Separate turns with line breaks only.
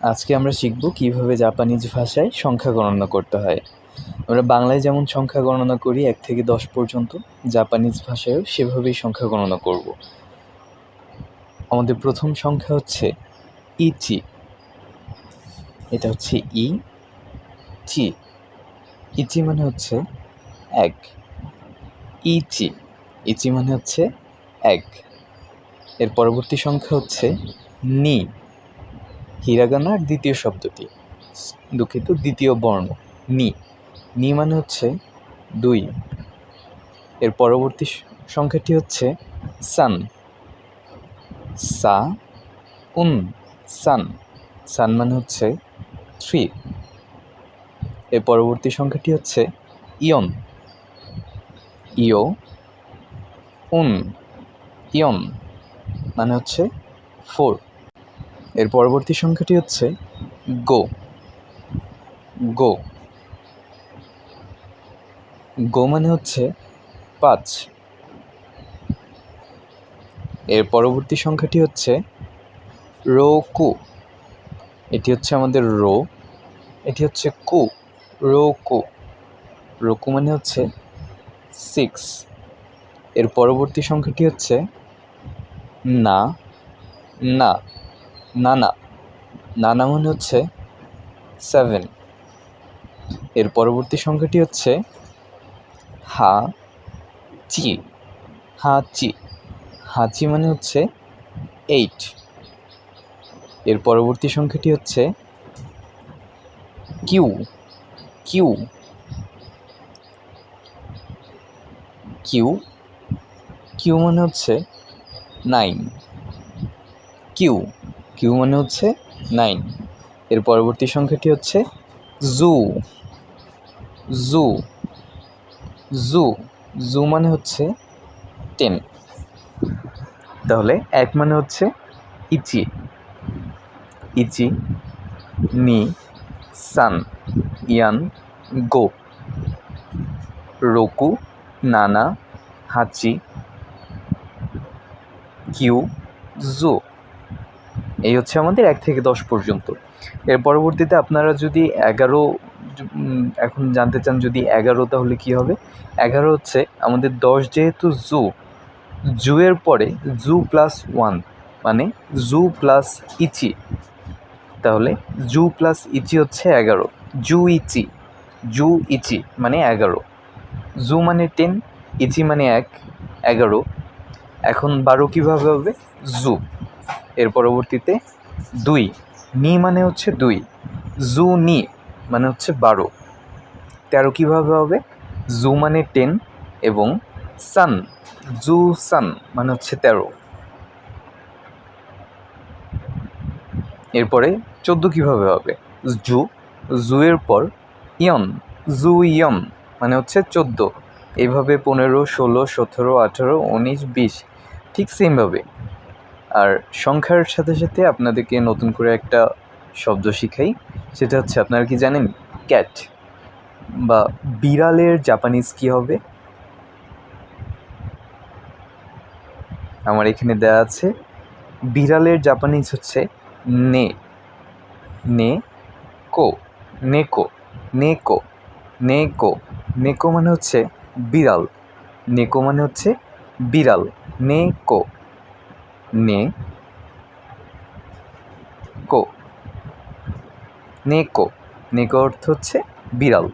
আজকে আমরা শিখব কীভাবে জাপানিজ ভাষায় সংখ্যা গণনা করতে হয়। আমরা বাংলায় যেমন সংখ্যা গণনা করি, এক থেকে দশ পর্যন্ত জাপানিজ ভাষায়ও সেভাবেই সংখ্যা গণনা করব। আমাদের প্রথম সংখ্যা হচ্ছে ইচি। এটা হচ্ছে ই, চি। ইচি মানে হচ্ছে এক। ইচি। ইচি মানে হচ্ছে এক। এর পরবর্তী সংখ্যা হচ্ছে নি। হিরাগানার দ্বিতীয় শব্দটি। দুঃখিত, দ্বিতীয় বর্ণ, নি। নি মানে হচ্ছে দুই। এর পরবর্তী সংখ্যাটি হচ্ছে সান। সা, উন, সান। সান মানে হচ্ছে থ্রি। এর পরবর্তী সংখ্যাটি হচ্ছে ইয়ন। ইয়, উন, ইয়ন মানে হচ্ছে ফোর। এর পরবর্তী সংখ্যাটি হচ্ছে গো। গো। গো মানে হচ্ছে পাঁচ। এর পরবর্তী সংখ্যাটি হচ্ছে রো কু। এটি হচ্ছে আমাদের রো। এটি হচ্ছে কু। রো কু। রোকু মানে হচ্ছে সিক্স। এর পরবর্তী সংখ্যাটি হচ্ছে না। না। না না নানা মানে হচ্ছে সেভেন এর পরবর্তী সংখ্যাটি হচ্ছে হা চি। হা চি। হাচি মানে হচ্ছে এইট এর পরবর্তী সংখ্যাটি হচ্ছে কিউ। কিউ। কিউ। কিউ মানে হচ্ছে নাইন কিউ। কিউ মানে হচ্ছে নাইন এর পরবর্তী সংখ্যাটি হচ্ছে জু জু জু জু মানে হচ্ছে টেন তাহলে এক মানে হচ্ছে ইচি। ইচি নি সান, ইয়ান, গো। রোকু, নানা, হাচি, কিউ, জু। এই হচ্ছে আমাদের এক থেকে দশ পর্যন্ত। এর পরবর্তীতে আপনারা যদি এগারো এখন জানতে চান যদি এগারো তাহলে কী হবে? এগারো হচ্ছে আমাদের দশ যেহেতু জু জুয়ের পরে জু প্লাস ওয়ান মানে জু প্লাস ইচি। তাহলে জু প্লাস ইচি হচ্ছে এগারো জু ইচি জু ইচি মানে এগারো। জু মানে টেন ইচি মানে এক, এগারো। এখন বারো কীভাবে হবে? জু এর পরবর্তীতে দুই, নি মানে হচ্ছে দুই, জু নি মানে হচ্ছে বারো। তেরো কীভাবে হবে? জু মানে টেন এবং সান, জু সান মানে হচ্ছে তেরো। এরপরে চোদ্দ কীভাবে হবে? জু, জুয়ের পর ইয়ন, জু ইয়ন মানে হচ্ছে চোদ্দ। এইভাবে পনেরো, ষোলো, সতেরো, আঠেরো, উনিশ, বিশ, ঠিক সেমভাবে আর সংখ্যার সাথে সাথে আপনাদেরকে নতুন করে একটা শব্দ শিখাই। সেটা হচ্ছে আপনারা কি জানেন? ক্যাট বা বিড়ালের জাপানিজ কী হবে? আমার এখানে দেওয়া আছে, বিড়ালের জাপানিজ হচ্ছে নে। নে, কো, নেকো নেকো নেকো। নেকো মানে হচ্ছে বিড়াল। নেকো মানে হচ্ছে বিড়াল। নেকো। নে। কো। নেকো নেকো অর্থ হচ্ছে বিড়াল।